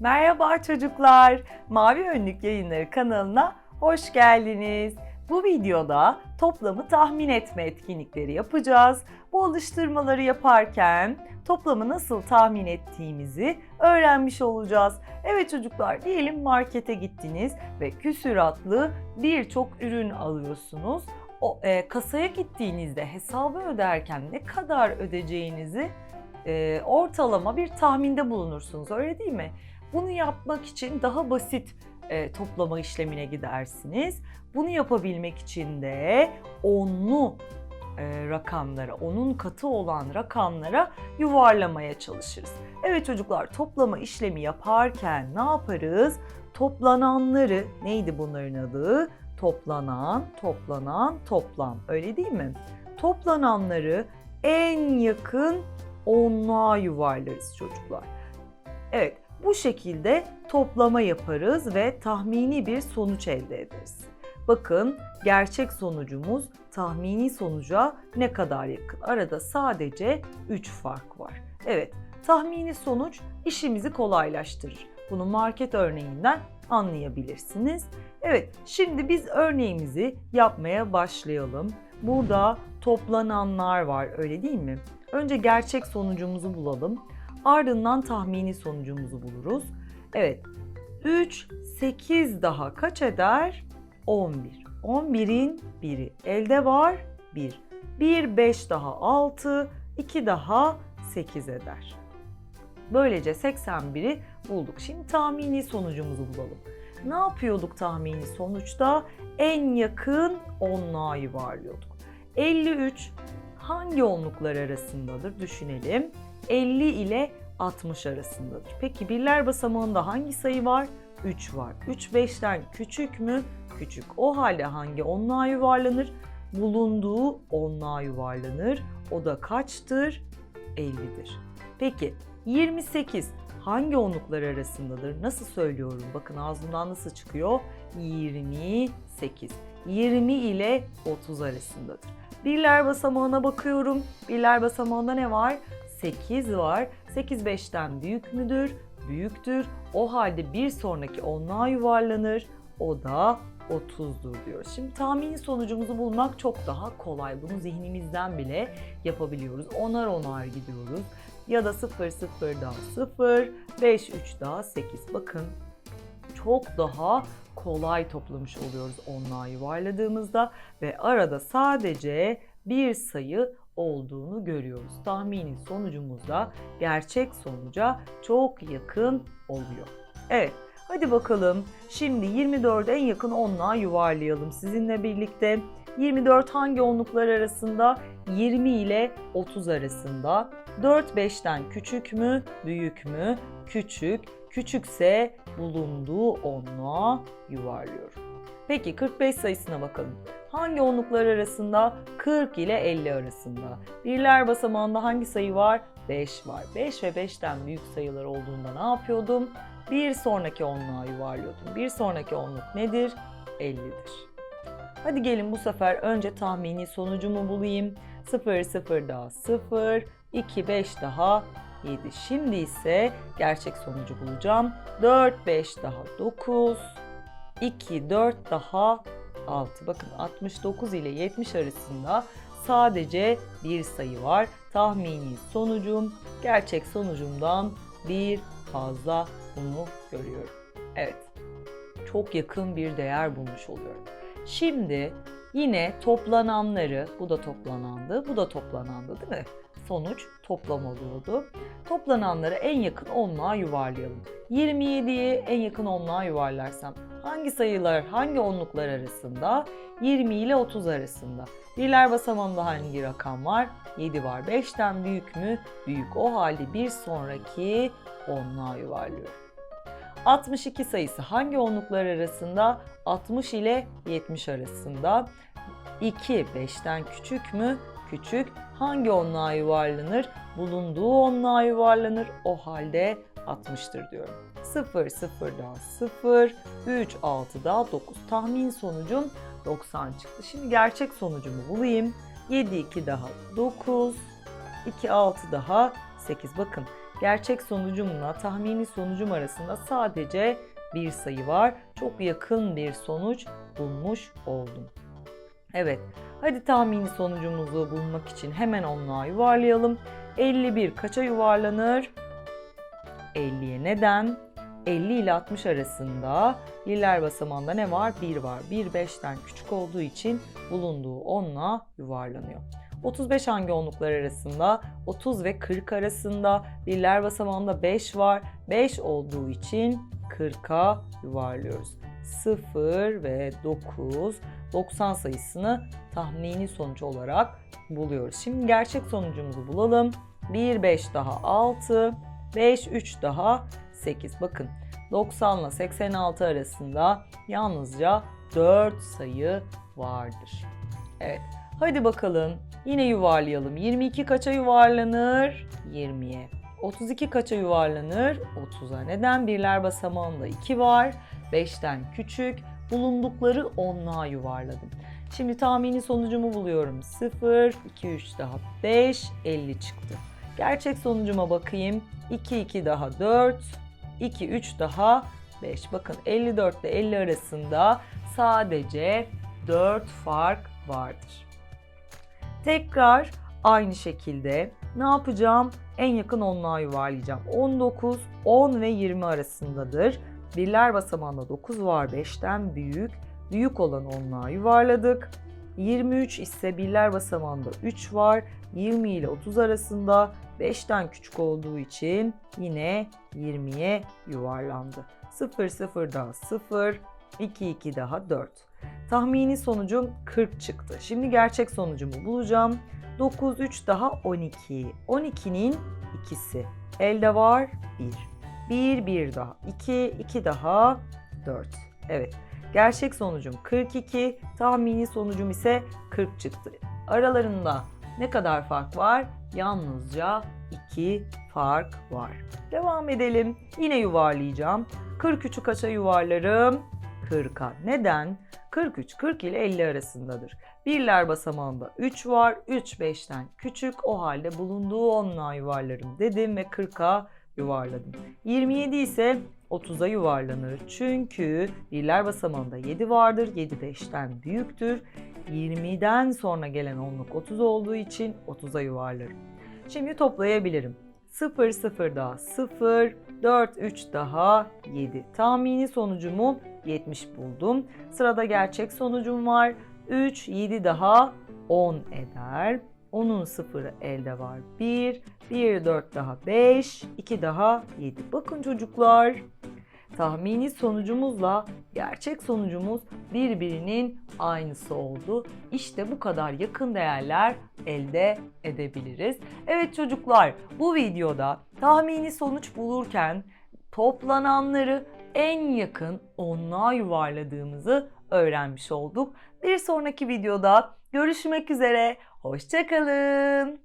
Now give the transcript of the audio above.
Merhaba çocuklar. Mavi Önlük Yayınları kanalına hoş geldiniz. Bu videoda toplamı tahmin etme etkinlikleri yapacağız. Bu alıştırmaları yaparken toplamı nasıl tahmin ettiğimizi öğrenmiş olacağız. Evet çocuklar diyelim markete gittiniz ve küsuratlı birçok ürün alıyorsunuz. O e, kasaya gittiğinizde hesabı öderken ne kadar ödeyeceğinizi e, ortalama bir tahminde bulunursunuz öyle değil mi? Bunu yapmak için daha basit e, toplama işlemine gidersiniz. Bunu yapabilmek için de onlu e, rakamlara, onun katı olan rakamlara yuvarlamaya çalışırız. Evet çocuklar toplama işlemi yaparken ne yaparız? Toplananları neydi bunların adı? Toplanan, toplanan, toplam. Öyle değil mi? Toplananları en yakın onluğa yuvarlarız çocuklar. Evet, bu şekilde toplama yaparız ve tahmini bir sonuç elde ederiz. Bakın gerçek sonucumuz tahmini sonuca ne kadar yakın? Arada sadece 3 fark var. Evet, tahmini sonuç işimizi kolaylaştırır. Bunu market örneğinden anlayabilirsiniz. Evet, şimdi biz örneğimizi yapmaya başlayalım. Burada toplananlar var, öyle değil mi? Önce gerçek sonucumuzu bulalım. Ardından tahmini sonucumuzu buluruz. Evet. 3, 8 daha kaç eder? 11. 11'in 1'i elde var 1. 1, 5 daha 6, 2 daha 8 eder. Böylece 81'i bulduk. Şimdi tahmini sonucumuzu bulalım. Ne yapıyorduk tahmini sonuçta? En yakın onluğa yuvarlıyorduk. 53 hangi onluklar arasındadır düşünelim. 50 ile 60 arasındadır. Peki birler basamağında hangi sayı var? 3 var. 3 5'ten küçük mü? Küçük. O halde hangi onluğa yuvarlanır? Bulunduğu onluğa yuvarlanır. O da kaçtır? 50'dir. Peki 28 hangi onluklar arasındadır? Nasıl söylüyorum? Bakın ağzımdan nasıl çıkıyor? 28. 20 ile 30 arasındadır. Birler basamağına bakıyorum. Birler basamağında ne var? 8 var. 8 5'ten büyük müdür? Büyüktür. O halde bir sonraki onluğa yuvarlanır. O da 30'dur diyor. Şimdi tahmini sonucumuzu bulmak çok daha kolay. Bunu zihnimizden bile yapabiliyoruz. Onar onar gidiyoruz. Ya da 0 0 daha 0, 5 3 daha 8. Bakın çok daha kolay toplamış oluyoruz onluğa yuvarladığımızda ve arada sadece bir sayı olduğunu görüyoruz. Tahmini sonucumuz da gerçek sonuca çok yakın oluyor. Evet, hadi bakalım. Şimdi 24'e en yakın onluğa yuvarlayalım sizinle birlikte. 24 hangi onluklar arasında? 20 ile 30 arasında. 4 5'ten küçük mü, büyük mü? Küçük. Küçükse bulunduğu onluğa yuvarlıyorum. Peki 45 sayısına bakalım. Hangi onluklar arasında? 40 ile 50 arasında. Birler basamağında hangi sayı var? 5 var. 5 ve 5'ten büyük sayılar olduğunda ne yapıyordum? Bir sonraki onluğa yuvarlıyordum. Bir sonraki onluk nedir? 50'dir. Hadi gelin bu sefer önce tahmini sonucumu bulayım. 0 0 daha 0, 2 5 daha 7. Şimdi ise gerçek sonucu bulacağım. 4 5 daha 9, 2 4 daha 6. Bakın 69 ile 70 arasında sadece bir sayı var. Tahmini sonucum gerçek sonucumdan bir fazla bunu görüyorum. Evet. Çok yakın bir değer bulmuş oluyorum. Şimdi yine toplananları, bu da toplanandı, bu da toplanandı değil mi? Sonuç toplam oluyordu. Toplananları en yakın onluğa yuvarlayalım. 27'yi en yakın onluğa yuvarlarsam hangi sayılar, hangi onluklar arasında? 20 ile 30 arasında. Birler basamağında hangi rakam var? 7 var. 5'ten büyük mü? Büyük. O halde bir sonraki onluğa yuvarlıyorum. 62 sayısı hangi onluklar arasında? 60 ile 70 arasında. 2 5'ten küçük mü? Küçük. Hangi onluğa yuvarlanır? Bulunduğu onluğa yuvarlanır. O halde 60'tır diyorum. 0 0 daha 0, 3 6 daha 9. Tahmin sonucum 90 çıktı. Şimdi gerçek sonucumu bulayım. 7 2 daha 9. 2 6 daha 8. Bakın gerçek sonucumla tahmini sonucum arasında sadece bir sayı var. Çok yakın bir sonuç bulmuş oldum. Evet, hadi tahmini sonucumuzu bulmak için hemen onluğa yuvarlayalım. 51 kaça yuvarlanır? 50'ye neden? 50 ile 60 arasında birler basamağında ne var? 1 var. 1 5'ten küçük olduğu için bulunduğu onluğa yuvarlanıyor. 35 hangi onluklar arasında? 30 ve 40 arasında birler basamağında 5 var. 5 olduğu için 40'a yuvarlıyoruz. 0 ve 9, 90 sayısını tahmini sonuç olarak buluyoruz. Şimdi gerçek sonucumuzu bulalım. 1, 5 daha 6, 5, 3 daha 8. Bakın 90 ile 86 arasında yalnızca 4 sayı vardır. Evet. Hadi bakalım yine yuvarlayalım. 22 kaça yuvarlanır? 20'ye. 32 kaça yuvarlanır? 30'a. Neden? Birler basamağında 2 var. 5'ten küçük. Bulundukları onluğa yuvarladım. Şimdi tahmini sonucumu buluyorum. 0, 2, 3 daha 5, 50 çıktı. Gerçek sonucuma bakayım. 2, 2 daha 4, 2, 3 daha 5. Bakın 54 ile 50 arasında sadece 4 fark vardır. Tekrar aynı şekilde ne yapacağım? En yakın onluğa yuvarlayacağım. 19, 10 ve 20 arasındadır. Birler basamağında 9 var 5'ten büyük. Büyük olan onluğa yuvarladık. 23 ise birler basamağında 3 var. 20 ile 30 arasında 5'ten küçük olduğu için yine 20'ye yuvarlandı. 0 0 daha 0, 2 2 daha 4. Tahmini sonucum 40 çıktı. Şimdi gerçek sonucumu bulacağım. 9 3 daha 12. 12'nin ikisi. Elde var 1. 1 1 daha 2 2 daha 4. Evet. Gerçek sonucum 42, tahmini sonucum ise 40 çıktı. Aralarında ne kadar fark var? Yalnızca 2 fark var. Devam edelim. Yine yuvarlayacağım. 43'ü kaça yuvarlarım? 40'a. Neden? 43 40 ile 50 arasındadır. Birler basamağında 3 var. 3 5'ten küçük. O halde bulunduğu onluğa yuvarlarım dedim ve 40'a yuvarladım. 27 ise 30'a yuvarlanır. Çünkü birler basamağında 7 vardır. 7 5'ten büyüktür. 20'den sonra gelen onluk 30 olduğu için 30'a yuvarlarım. Şimdi toplayabilirim. 0 0 daha 0, 4 3 daha 7. Tahmini sonucumu 70 buldum. Sırada gerçek sonucum var. 3 7 daha 10 eder. Onun sıfırı elde var 1, 1 4 daha 5, 2 daha 7. Bakın çocuklar tahmini sonucumuzla gerçek sonucumuz birbirinin aynısı oldu. İşte bu kadar yakın değerler elde edebiliriz. Evet çocuklar bu videoda tahmini sonuç bulurken toplananları en yakın onluğa yuvarladığımızı öğrenmiş olduk. Bir sonraki videoda görüşmek üzere. Hoşçakalın.